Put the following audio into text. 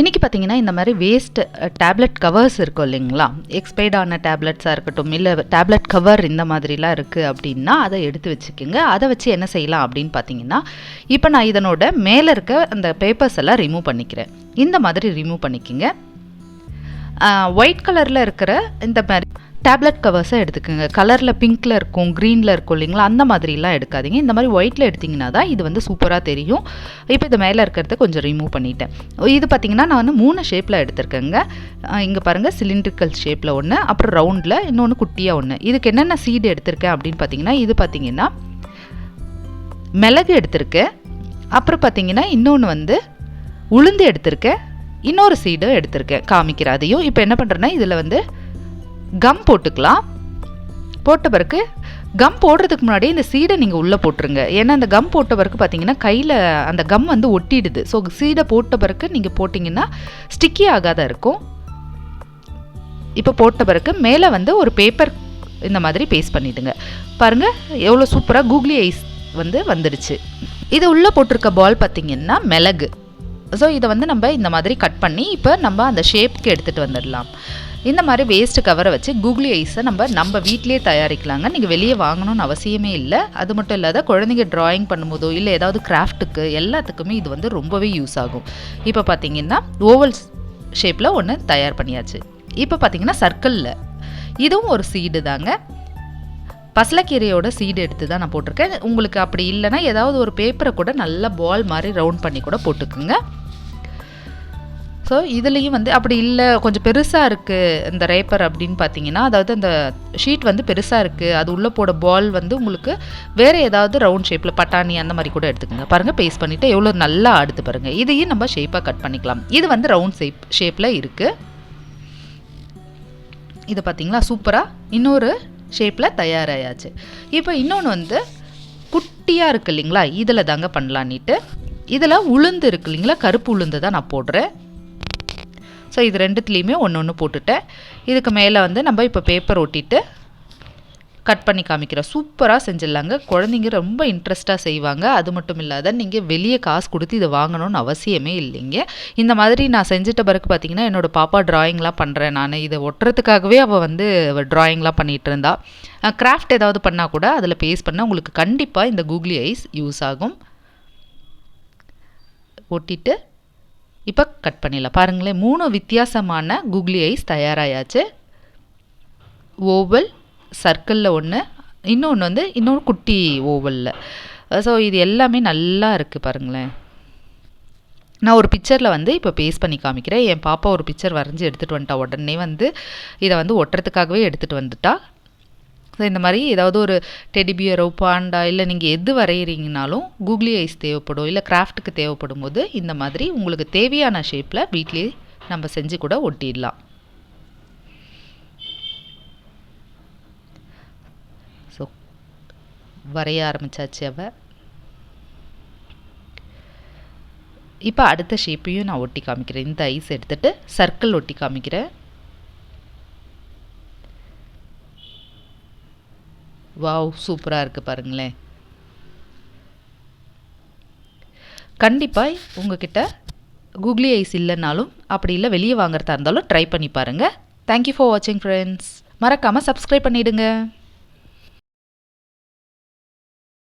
இன்றைக்கி பார்த்தீங்கன்னா இந்த மாதிரி வேஸ்ட் டேப்லெட் கவர்ஸ் இருக்கும் இல்லைங்களா? எக்ஸ்பைர்ட் ஆன டேப்லெட்ஸாக இருக்கட்டும் இல்லை டேப்லெட் கவர் இந்த மாதிரிலாம் இருக்குது அப்படின்னா அதை எடுத்து வச்சுக்கோங்க. அதை வச்சு என்ன செய்யலாம் அப்படின்னு பார்த்தீங்கன்னா இப்போ நான் இதனோட மேலே இருக்க அந்த பேப்பர்ஸ் எல்லாம் ரிமூவ் பண்ணிக்கிறேன். இந்த மாதிரி ரிமூவ் பண்ணிக்கோங்க. ஒயிட் கலரில் இருக்கிற இந்த மாதிரி டேப்லெட் கவர்ஸை எடுத்துக்கோங்க. கலரில் பிங்க்கில் இருக்கும் க்ரீனில் இருக்கும் இல்லைங்களா? அந்த மாதிரிலாம் எடுக்காதீங்க. இந்த மாதிரி ஒயிட்டில் எடுத்திங்கன்னா தான் இது வந்து சூப்பராக தெரியும். இப்போ இது மேலே இருக்கிறத கொஞ்சம் ரிமூவ் பண்ணிட்டேன். இது பார்த்திங்கன்னா நான் வந்து மூணு ஷேப்பில் எடுத்திருக்கேங்க. இங்கே பாருங்கள் சிலிண்ட்ரிக்கல் ஷேப்பில் ஒன்று அப்புறம் ரவுண்டில் இன்னொன்று குட்டியாக ஒன்று இதுக்கு என்னென்ன சீடு எடுத்திருக்கேன் அப்படின்னு பார்த்தீங்கன்னா இது பார்த்திங்கன்னா மிளகு எடுத்திருக்கேன். அப்புறம் பார்த்திங்கன்னா இன்னொன்று வந்து உளுந்து எடுத்திருக்கேன். இன்னொரு சீடு எடுத்திருக்கேன். காமிக்கிறேன் அதையும். இப்போ என்ன பண்ணுறேன்னா இதில் வந்து கம் போட்டுக்கலாம். போட்ட பிறகு கம் போடுறதுக்கு முன்னாடி இந்த சீடை நீங்கள் உள்ளே போட்டுருங்க. ஏன்னா அந்த கம் போட்ட பிறகு பார்த்தீங்கன்னா கையில் அந்த கம் வந்து ஒட்டிடுது. ஸோ சீடை போட்ட பிறகு நீங்கள் போட்டிங்கன்னா ஸ்டிக்கி ஆகாத இருக்கும். இப்போ போட்ட பிறகு மேலே வந்து ஒரு பேப்பர் இந்த மாதிரி பேஸ்ட் பண்ணிவிடுங்க பாருங்கள் எவ்வளோ சூப்பராக கூகுளி ஐஸ் வந்து வந்துடுச்சு. இது உள்ளே போட்டிருக்க பால் பார்த்திங்கன்னா மிளகு. ஸோ இதை வந்து நம்ம இந்த மாதிரி கட் பண்ணி இப்போ நம்ம அந்த ஷேப்க்கு எடுத்துகிட்டு வந்துடலாம். இந்த மாதிரி வேஸ்ட் கவரை வச்சு கூகுளி ஐஸை நம்ம நம்ம வீட்டிலே தயாரிக்கலாங்க. நீங்கள் வெளியே வாங்கணும்னு அவசியமே இல்லை. அது மட்டும் இல்லாத குழந்தைங்க ட்ராயிங் பண்ணும்போதோ இல்லை ஏதாவது கிராஃப்ட்டுக்கு எல்லாத்துக்குமே இது வந்து ரொம்பவே யூஸ் ஆகும். இப்போ பார்த்தீங்கன்னா ஓவல் ஷேப்பில் ஒன்று தயார் பண்ணியாச்சு. இப்போ பார்த்தீங்கன்னா சர்க்கிளில் இதுவும் ஒரு சீடு தாங்க. பசலக்கீரையோட சீடு எடுத்து தான் நான் போட்டிருக்கேன். உங்களுக்கு அப்படி இல்லைன்னா ஏதாவது ஒரு பேப்பரை கூட நல்லா பால் மாதிரி ரவுண்ட் பண்ணி கூட போட்டுக்குங்க. ஸோ இதுலேயும் வந்து அப்படி இல்லை கொஞ்சம் பெருசாக இருக்குது இந்த ரேப்பர் அப்படின்னு பார்த்தீங்கன்னா அதாவது அந்த ஷீட் வந்து பெருசாக இருக்குது அது உள்ளே போட பால் வந்து உங்களுக்கு வேறு ஏதாவது ரவுண்ட் ஷேப்பில் பட்டாணி அந்த மாதிரி கூட எடுத்துக்கோங்க. பாருங்கள் பேஸ்ட் பண்ணிவிட்டு எவ்வளோ நல்லா அடுத்து பாருங்கள் இதையும் நம்ம ஷேப்பாக கட் பண்ணிக்கலாம். இது வந்து ரவுண்ட் ஷேப் ஷேப்பில் இருக்குது இது பார்த்தீங்களா சூப்பராக இன்னொரு ஷேப்பில் தயாராகியாச்சு இப்போ இன்னொன்று வந்து குட்டியாக இருக்குது இல்லைங்களா? இதில் தாங்க பண்ணலான்ட்டு இதில் உளுந்து இருக்கு இல்லைங்களா? கருப்பு உளுந்து தான் நான் போடுறேன். ஸோ இது ரெண்டுத்துலேயுமே ஒன்று ஒன்று போட்டுட்டேன். இதுக்கு மேலே வந்து நம்ம இப்போ பேப்பர் ஒட்டிட்டு கட் பண்ணி காமிக்கிறோம். சூப்பராக செஞ்சிடலாங்க. குழந்தைங்க ரொம்ப இன்ட்ரெஸ்ட்டாக செய்வாங்க. அது மட்டும் இல்லாத நீங்கள் வெளியே காசு கொடுத்து இதை வாங்கணும்னு அவசியமே இல்லைங்க. இந்த மாதிரி நான் செஞ்சிட்ட பிறகு பார்த்தீங்கன்னா என்னோடய பாப்பா ட்ராயிங்லாம் பண்ணுறேன் நான். இதை ஒட்டுறதுக்காகவே அவள் வந்து ட்ராயிங்லாம் பண்ணிகிட்டு இருந்தா. கிராஃப்ட் ஏதாவது பண்ணால் கூட அதில் பேஸ் பண்ணால் உங்களுக்கு கண்டிப்பாக இந்த கூகுளி ஐஸ் யூஸ் ஆகும். ஒட்டிட்டு இப்போ கட் பண்ணிடலாம். பாருங்களேன் மூணு வித்தியாசமான கூகுளி ஐஸ் தயாராயாச்சு. ஓவல் சர்க்கிளில் ஒன்று இன்னொன்று வந்து இன்னொன்று குட்டி ஓவலில் ஸோ இது எல்லாமே நல்லா இருக்குது பாருங்களேன். நான் ஒரு பிக்சரில் வந்து இப்போ பேஸ்ட் பண்ணி காமிக்கிறேன். என் பாப்பா ஒரு பிக்சர் வரைஞ்சி எடுத்துகிட்டு வந்துட்டா. உடனே வந்து இதை வந்து ஒட்டுறதுக்காகவே எடுத்துகிட்டு வந்துட்டா. ஸோ இந்த மாதிரி ஏதாவது ஒரு டெடிபியரோ பாண்டா இல்லை நீங்கள் எது வரைகிறீங்கனாலும் கூகுளி ஐஸ் தேவைப்படும். இல்லை கிராஃப்ட்டுக்கு தேவைப்படும் போது இந்த மாதிரி உங்களுக்கு தேவையான ஷேப்பில் வீட்லேயே நம்ம செஞ்சு கூட ஒட்டிடலாம். ஸோ வரைய ஆரம்பித்தாச்சு அவ. இப்போ அடுத்த ஷேப்பையும் நான் ஒட்டி காமிக்கிறேன். இந்த ஐஸ் எடுத்துகிட்டு சர்க்கிள் ஒட்டி காமிக்கிறேன். வாவ் சூப்பராக இருக்குது பாருங்களேன் கண்டிப்பாக உங்ககிட்ட கூகுளி ஐஸ் இல்லைனாலும் அப்படி இல்லை வெளியே வாங்குறதா இருந்தாலும் ட்ரை பண்ணி பாருங்கள் தேங்க்யூ ஃபார் வாட்சிங் ஃப்ரெண்ட்ஸ் மறக்காமல் சப்ஸ்கிரைப் பண்ணிவிடுங்க